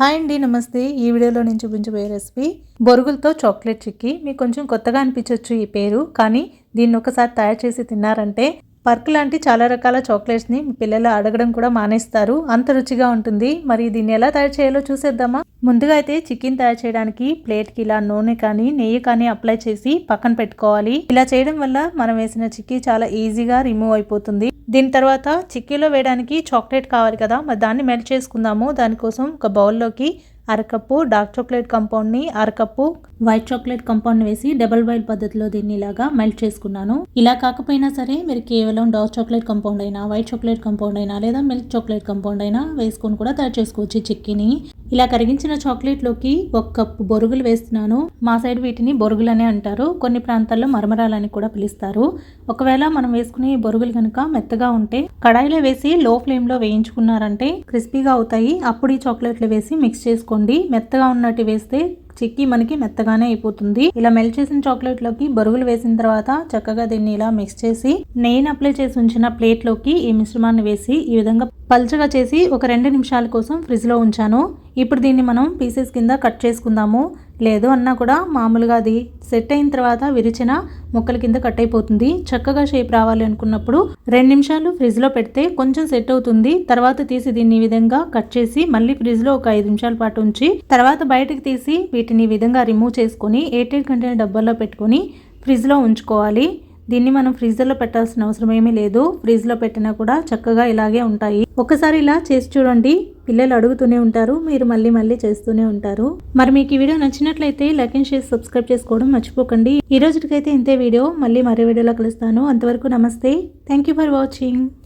Hi అండి నమస్తే. ఈ వీడియోలో నేను చూపించబోయే రెసిపీ బొరుగులతో చాక్లెట్ చిక్కీ. మీకు కొంచెం కొత్తగా అనిపించవచ్చు ఈ పేరు కానీ దీన్ని ఒకసారి తయారు చేసి తిన్నారంటే పర్క్ లాంటి చాలా రకాల చాక్లెట్స్ని పిల్లలు అడగడం కూడా మానేస్తారు. అంత రుచిగా ఉంటుంది. మరి దీన్ని ఎలా తయారు చేయాలో చూసేద్దామా? ముందుగా అయితే చికెన్ తయారు చేయడానికి ప్లేట్కి ఇలా నూనె కానీ నెయ్యి కానీ అప్లై చేసి పక్కన పెట్టుకోవాలి. ఇలా చేయడం వల్ల మనం వేసిన చిక్కీ చాలా ఈజీగా రిమూవ్ అయిపోతుంది. దీని తర్వాత చిక్కీలో వేయడానికి చాక్లెట్ కావాలి కదా. మరి దాన్ని మెల్ట్ చేసుకుందాము. దానికోసం ఒక బౌల్లోకి అరకప్పు డార్క్ చాక్లెట్ కంపౌండ్ని అరకప్పు వైట్ చాక్లెట్ కంపౌండ్ వేసి డబల్ బాయిల్ పద్ధతిలో దీన్ని ఇలాగా మెల్ట్ చేసుకున్నాను. ఇలా కాకపోయినా సరే మీరు కేవలం డార్క్ చాక్లెట్ కంపౌండ్ అయినా వైట్ చాక్లెట్ కంపౌండ్ అయినా లేదా మిల్క్ చాక్లెట్ కంపౌండ్ అయినా వేసుకొని కూడా తయారు చేసుకోవచ్చు చిక్కీని. ఇలా కరిగించిన చాక్లెట్లోకి ఒక కప్పు బొరుగులు వేస్తున్నాను. మా సైడ్ వీటిని బొరుగులు అనే అంటారు. కొన్ని ప్రాంతాల్లో మరమరాలని కూడా పిలుస్తారు. ఒకవేళ మనం వేసుకునే బొరుగులు కనుక మెత్తగా ఉంటే కడాయిలో వేసి లో ఫ్లేమ్లో వేయించుకున్నారంటే క్రిస్పీగా అవుతాయి. అప్పుడు ఈ చాక్లెట్లు వేసి మిక్స్ చేసుకోండి. మెత్తగా ఉన్నట్టు వేస్తే చిక్కి మనకి మెత్తగానే అయిపోతుంది. ఇలా మెల్ట్ చేసిన చాక్లెట్లోకి బరుగులు వేసిన తర్వాత చక్కగా దీన్ని ఇలా మిక్స్ చేసి నెయ్యిని అప్లై చేసి ఉంచిన ప్లేట్లోకి ఈ మిశ్రమాన్ని వేసి ఈ విధంగా పల్చగా చేసి ఒక రెండు నిమిషాల కోసం ఫ్రిడ్జ్లో ఉంచాను. ఇప్పుడు దీన్ని మనం పీసెస్ కింద కట్ చేసుకుందాము. లేదు అన్నా కూడా మామూలుగా అది సెట్ అయిన తర్వాత విరిచిన ముక్కల కింద కట్ అయిపోతుంది. చక్కగా షేప్ రావాలి అనుకున్నప్పుడు రెండు నిమిషాలు ఫ్రిడ్జ్లో పెడితే కొంచెం సెట్ అవుతుంది. తర్వాత తీసి దీన్ని ఈ విధంగా కట్ చేసి మళ్ళీ ఫ్రిడ్జ్లో ఒక ఐదు నిమిషాల పాటు ఉంచి తర్వాత బయటకు తీసి వీటిని ఈ విధంగా రిమూవ్ చేసుకొని ఎయిటెడ్ కంటైనర్ డబ్బాల్లో పెట్టుకొని ఫ్రిడ్జ్లో ఉంచుకోవాలి. దీన్ని మనం ఫ్రీజర్లో పెట్టాల్సిన అవసరం ఏమీ లేదు. ఫ్రీజ్లో పెట్టినా కూడా చక్కగా ఇలాగే ఉంటాయి. ఒకసారి ఇలా చేసి చూడండి. పిల్లలు అడుగుతూనే ఉంటారు. మీరు మళ్ళీ మళ్ళీ చేస్తూనే ఉంటారు. మరి మీకు ఈ వీడియో నచ్చినట్లయితే లైక్ అండ్ షేర్ సబ్స్క్రైబ్ చేసుకోవడం మర్చిపోకండి. ఈ రోజుకైతే ఇంతే వీడియో. మళ్ళీ మరో వీడియోలో కలుస్తాను. అంతవరకు నమస్తే. Thank you for watching